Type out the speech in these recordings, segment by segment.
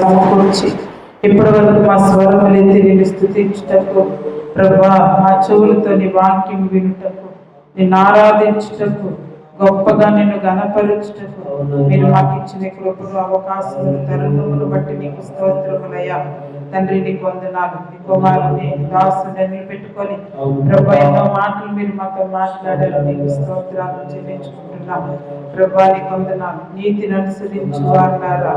సమకూర్చి ఇప్పటి వరకు మా స్వరములెత్తి నేను స్థుతించుటకు ప్రభా మా చెవులతో నీ వాక్యం వినుటకు నేను ఆరాధించుటకు గొప్పగా నిన్ను గణపరుచుటకు మీరు మాకు ఇచ్చిన కృపలు అవకాశములు తరుణములు బట్టి నీకు స్తోత్రములయ్యా. తండ్రి నీకు వందనాలు. నీ కుమారుని దాసుని పెట్టుకొని ప్రభా ఎన్నో మాటలు మీరు మాతో మాట్లాడారు. నీకు స్తోత్రాలు చెల్లించుకుంటున్నాము ప్రభా నీకు వందనాలు. నీతిని అనుసరించి వారులారా.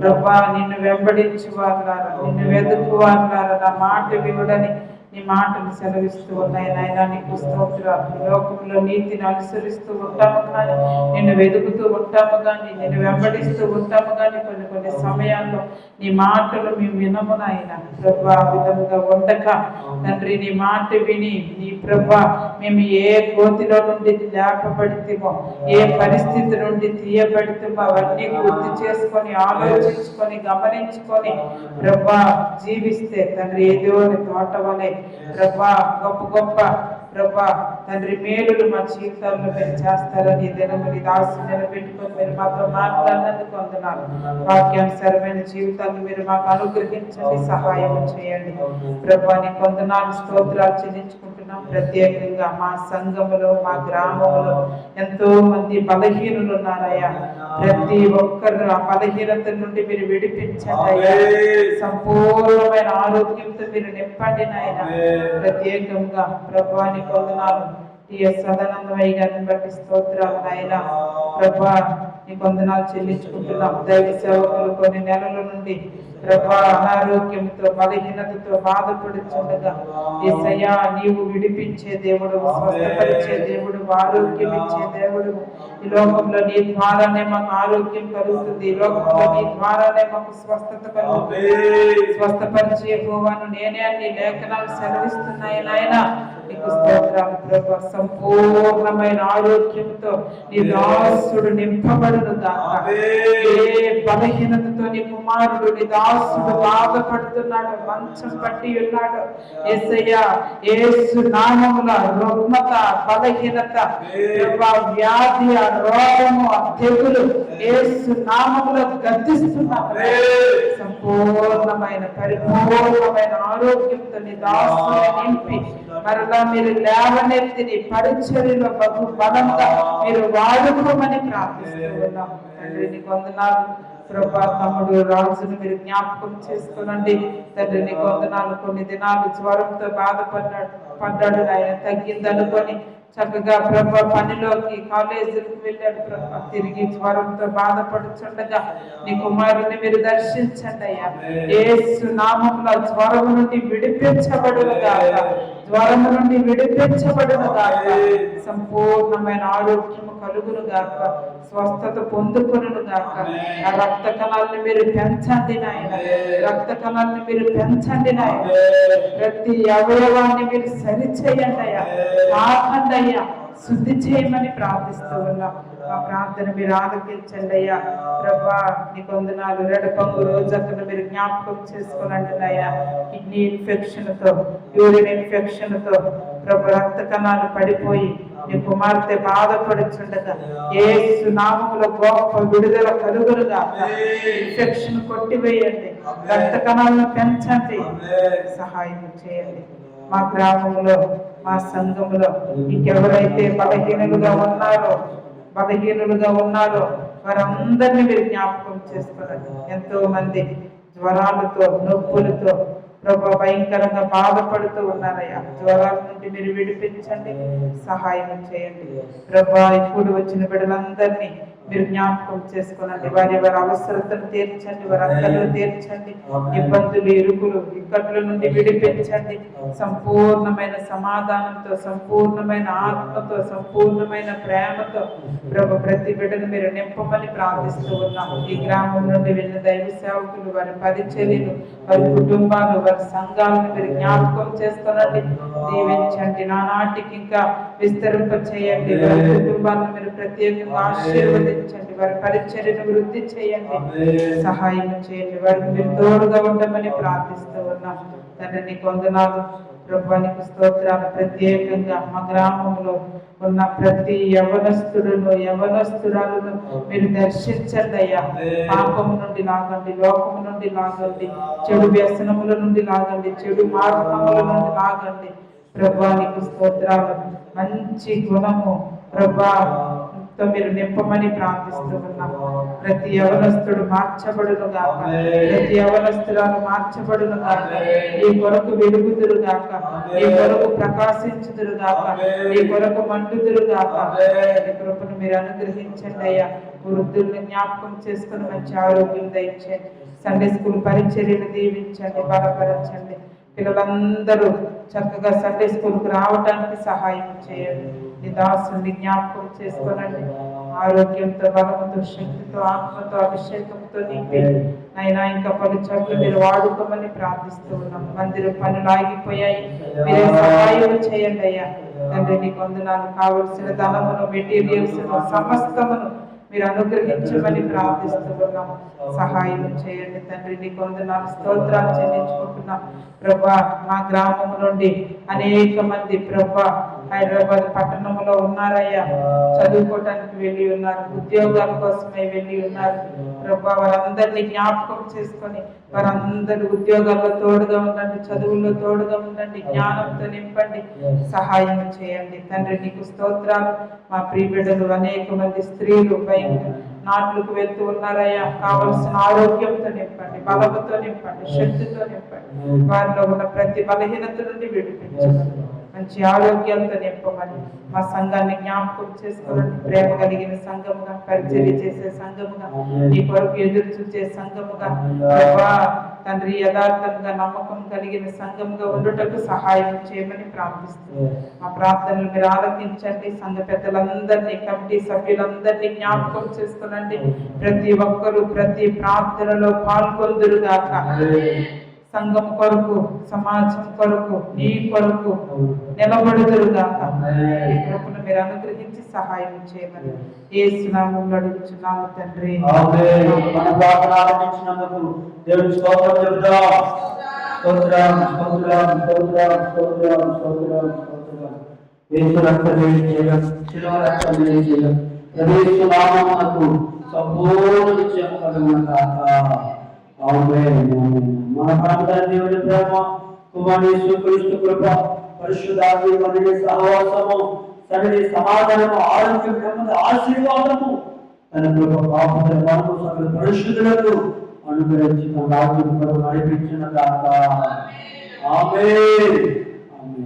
ప్రభా నిన్ను వెంబడించి వారులారా. నిన్ను వెతుకు వారులారా. నా మాట వినుడని నీ మాటలు సెలవిస్తూ ఉన్నాయి నాయన. నీకు స్తోత్రాలు. లోకంలో నీతిని అనుసరిస్తూ ఉంటాము కానీ నిన్ను వెతుకుతూ ఉంటాము కానీ నిన్ను వెంబడిస్తూ ఉంటాము కానీ కొన్ని కొన్ని సమయాల్లో నీ మాటలు మేము వినము నాయన. ప్రభు ఆ విధముగా ఉండక. తండ్రి నీ మాట విని నీ ప్రభు మేము ఏ కోతిలో నుండి లేపబడితేమో ఏ పరిస్థితి నుండి తీయబడితేమో అవన్నీ గుర్తు చేసుకొని ఆలోచించుకొని గమనించుకొని ప్రభా జీవిస్తే తండ్రి ఏదో తోట వలె ప్రభా గొప్ప గొప్ప ప్రభా తండ్రి మేలులు మా జీవితాల్లో మీరు చేస్తారని దినము నీ దాసు నిలబెట్టుకొని మీరు మాతో మాట్లాడినందుకు వందనాలు. వాక్యానుసారమైన జీవితాన్ని మీరు మాకు అనుగ్రహించండి సహాయం చేయండి. ప్రభా నీ వందనాలు స్తోత్రాలు చెల్లించుకుంటున్నాం. ప్రత్యేకంగా మా సంఘములో మా గ్రామంలో ఎంతో మంది బలహీనులు ఉన్నారయ్యా. ప్రతి ఒక్కరు ఆ బలహీనత నుండి మీరు విడిపించండి అయ్యా. సంపూర్ణమైన ఆరోగ్యంతో మీరు నింపండి నాయన. ప్రత్యేకంగా ప్రభాని కొందనాలు టిఎస్ సదానందమయ్య గారిని బట్టి స్తోత్రాలు నాయన. ప్రభా నీ కొందనాలు చెల్లించుకుంటున్నాం. దైవ సేవకులు కొన్ని నెలల నుండి ప్రభా అనారోగ్యంతో బలహీనతతో బాధపడుచుండగా ఏసయ్యా నీవు విడిపించే దేవుడు స్వస్థపరిచే దేవుడు ఆరోగ్యం ఇచ్చే దేవుడు. ఈ లోకంలో నీ ద్వారానే మాకు ఆరోగ్యం కలుగుతుంది. ఈ లోకంలో నీ ద్వారానే మాకు స్వస్థత కలుగుతుంది. స్వస్థపరిచే హోవాను నేనే అన్ని లేఖనాలు సెలవిస్తున్నాయి నాయన. నీకు స్తోత్రాలు ప్రభు. సంపూర్ణమైన ఆరోగ్యంతో నీ దాసుడు నింపబడును దాకా ఏ బలహీనతతో నీ కుమారుడు నీ దాసు దాసుడు బాధపడుతున్నాడు మంచం పట్టి ఉన్నాడు. యేసయ్య యేసు నామముల రుగ్మత బలహీనత వ్యాధి ఆ రోగము ఆ తెగులు ఏసు నామములో గద్దిస్తున్నాము సంపూర్ణమైన పరిపూర్ణమైన ఆరోగ్యంతో నీ దాసుని నింపి మరలా మీరు లేవనెత్తి నీ పరిచర్యలో బహు బలంగా మీరు వాడుకోమని ప్రార్థిస్తున్నాం తండ్రి నీకు వందనాలు. ప్రభా తమ్ముడు రాజును మీరు జ్ఞాపకం చేసుకోనండి. తండ్రి నీకు వందనాలు కొన్ని దినాలు జ్వరంతో బాధపడ్డాడు పడ్డాడు ఆయన తగ్గిందనుకొని చక్కగా ప్రభ పనిలోకి కాలేజీకి వెళ్ళాడు ప్రభ. తిరిగి జ్వరంతో బాధపడుచుండగా నీ కుమారుని మీరు దర్శించండి అయ్యా. ఏసు నామంలో జ్వరం నుండి విడిపించబడును గాక. జ్వరము నుండి విడిపించబడును గాక. సంపూర్ణమైన ఆరోగ్యము కలుగును గాక. స్వస్థత పొందుకొనును గాక. ఆ రక్త కణాలను మీరు పెంచండి నాయన. రక్త కణాలను మీరు పెంచండి నాయన. ప్రతి అవయవాన్ని మీరు సరిచేయండి అయ్యా. కాకండి అయ్యా శుద్ధి చేయమని ప్రార్థిస్తూ ఉన్నాం. మా ప్రార్థన మీరు ఆలకించండి అయ్యా. ప్రభా నీ కొందనాలు రెడపంగు రోజక్కను మీరు జ్ఞాపకం చేసుకోనండి అయ్యా. కిడ్నీ ఇన్ఫెక్షన్తో యూరిన్ ఇన్ఫెక్షన్తో ప్రభు రక్త కణాలు పడిపోయి నీ కుమార్తె బాధపడుచుండగా. ఏ సునామముల గొప్ప విడుదల కలుగులుగా ఇన్ఫెక్షన్ కొట్టివేయండి. రక్త కణాలను పెంచండి సహాయం చేయండి. మా గ్రామంలో మా సంఘంలో ఇంకెవరైతే బలహీనులుగా ఉన్నారో బలహీనులుగా ఉన్నారో వారందరినీ మీరు జ్ఞాపకం చేసుకోండి ఎంతో మంది జ్వరాలతో నొప్పులతో ప్రభా భయంకరంగా బాధపడుతూ ఉన్నారయ్యా. జ్వరాల నుండి మీరు విడిపించండి సహాయం చేయండి. ప్రభా ఇప్పుడు వచ్చిన బిడ్డలందరినీ మీరు జ్ఞాపకం చేసుకోనండి. వారి వారి అవసరతను తీర్చండి వారి అక్కలు తీర్చండి. ఇబ్బందులు ఇరుకులు ఇక్కట్ల నుండి విడిపించండి. సంపూర్ణమైన సమాధానంతో సంపూర్ణమైన ఆత్మతో సంపూర్ణమైన ప్రేమతో ప్రభు ప్రతి బిడ్డను మీరు నింపమని ప్రార్థిస్తూ ఉన్నాం. ఈ గ్రామం నుండి వెళ్ళిన దైవ సేవకులు వారి పరిచర్యలు వారి కుటుంబాలు వారి సంఘాలను మీరు జ్ఞాపకం చేసుకోనండి. దీవించండి. నానాటికి ఇంకా విస్తరింప చేయండి వారి కుటుంబాలను మీరు ప్రత్యేకంగా ఆశీర్వదించండి. ఆశీర్వదించండి వారి పరిచర్యను వృద్ధి చేయండి. సహాయం చేయండి. వారికి మీరు తోడుగా ఉండమని ప్రార్థిస్తూ ఉన్నాం. తండ్రి నీ కొందనాలు ప్రభానికి స్తోత్రాలు. ప్రత్యేకంగా మా గ్రామంలో ఉన్న ప్రతి యవనస్తుడును యవనస్తురాలను మీరు దర్శించండి అయ్యా. ఆమేన్. పాపం నుండి లాగండి లోకము నుండి లాగండి చెడు వ్యసనముల నుండి లాగండి చెడు మార్గముల నుండి లాగండి. ప్రభానికి స్తోత్రాలు. మంచి గుణము ప్రభా తో మీరు నింపమని ప్రార్థిస్తూ ఉన్నాము ప్రతి యవనస్తుడు మార్చబడును గాక. ప్రతి యవనస్తురాలు మార్చబడును గాక. ఈ కొరకు వెలుగుదురు గాక. ఈ కొరకు ప్రకాశించుదురు గాక. ఈ కొరకు మండుదురు గాక. కృపను మీరు అనుగ్రహించండి అయ్యా. వృద్ధుల్ని జ్ఞాపకం చేసుకుని మంచి ఆరోగ్యం దయచేయండి సండే స్కూల్ పరిచర్యలు దీవించండి బలపరచండి. పిల్లలందరూ చక్కగా సండే స్కూల్కి రావడానికి సహాయం చేయండి. నీ దాసుని జ్ఞాపకం చేసుకోనండి. ఆరోగ్యంతో బలముతో శక్తితో ఆత్మతో అభిషేకంతో నింపి నైనా ఇంకా పలు చోట్ల మీరు వాడుకోమని ప్రార్థిస్తూ ఉన్నాం మందిరం పనులు ఆగిపోయాయి. మీరే సహాయం చేయండి అయ్యా. తండ్రి నీకు వందనాలు. కావలసిన ధనమును మెటీరియల్స్ సమస్తమును మీరు అనుగ్రహించమని ప్రార్థిస్తున్నాం సహాయం చేయండి తండ్రి నీ కొందనాలు స్తోత్రాలు చెల్లించుకుంటున్నాం ప్రభా మా గ్రామం నుండి అనేక మంది ప్రభా హైదరాబాద్ పట్టణంలో ఉన్నారయ్యా. చదువుకోవటానికి వెళ్ళి ఉన్నారు ఉద్యోగాల కోసమే వెళ్ళి ఉన్నారు. ప్రభా వారందరినీ జ్ఞాపకం చేసుకొని వారందరూ ఉద్యోగాల్లో తోడుగా ఉండండి చదువుల్లో తోడుగా ఉండండి జ్ఞానంతో నింపండి సహాయం చేయండి. తండ్రి నీకు స్తోత్రాలు. మా ప్రియ బిడ్డలు అనేక మంది స్త్రీలు భయంకర నాట్లకు వెళ్తూ ఉన్నారయ్యా. కావలసిన ఆరోగ్యంతో నింపండి బలముతో నింపండి శక్తితో నింపండి. వారిలో ఉన్న ప్రతి బలహీనత నుండి విడిపించండి. నుంచి ఆరోగ్యంతో నింపమని మా సంఘాన్ని జ్ఞాపకం చేసుకోవాలని ప్రేమ కలిగిన సంఘముగా పరిచర్య చేసే సంఘముగా నీ కొరకు ఎదురు చూసే సంఘముగా ప్రభా తండ్రి యథార్థంగా నమ్మకం కలిగిన సంఘముగా ఉండటకు సహాయం చేయమని ప్రార్థిస్తుంది మా ప్రార్థనలు మీరు ఆలకించండి సంఘ పెద్దలందరినీ కమిటీ సభ్యులందరినీ జ్ఞాపకం చేసుకునండి. ప్రతి ఒక్కరూ ప్రతి ప్రార్థనలో పాల్గొందురుగాక. సంఘం కొరకు సమాజం కొరకు నీ కొరకు నిలబడుదురుగాక. ఈ కృపను మీరు అనుగ్రహించి సహాయం చేయమని ఏ సునామంలో అడుగుచున్నాము తండ్రి. మన ప్రార్థన దేవుని స్తోత్రం స్తోత్రం స్తోత్రం స్తోత్రం స్తోత్రం స్తోత్రం స్తోత్రం. యేసు రక్తమే జయం శిలువ రక్తమే జయం యేసు నామమునకు సంపూర్ణ విజయం కలుగును గాక. ఆమేన్. ఆమేన్. మన ప్రాంతాన్ని దేవుని ప్రేమ కుమారి యేసుక్రీస్తు కృప పరిశుద్ధాత్మ మనని సహవాసము సరళి సమాధానము ఆరోగ్యం నెమ్మది ఆశీర్వాదము తన కృప పాప ధర్మాలను సకల పరిశుద్ధులకు అనుగ్రహించి తన రాజ్యం కొరకు నడిపించిన కాక ఆమె ఆమె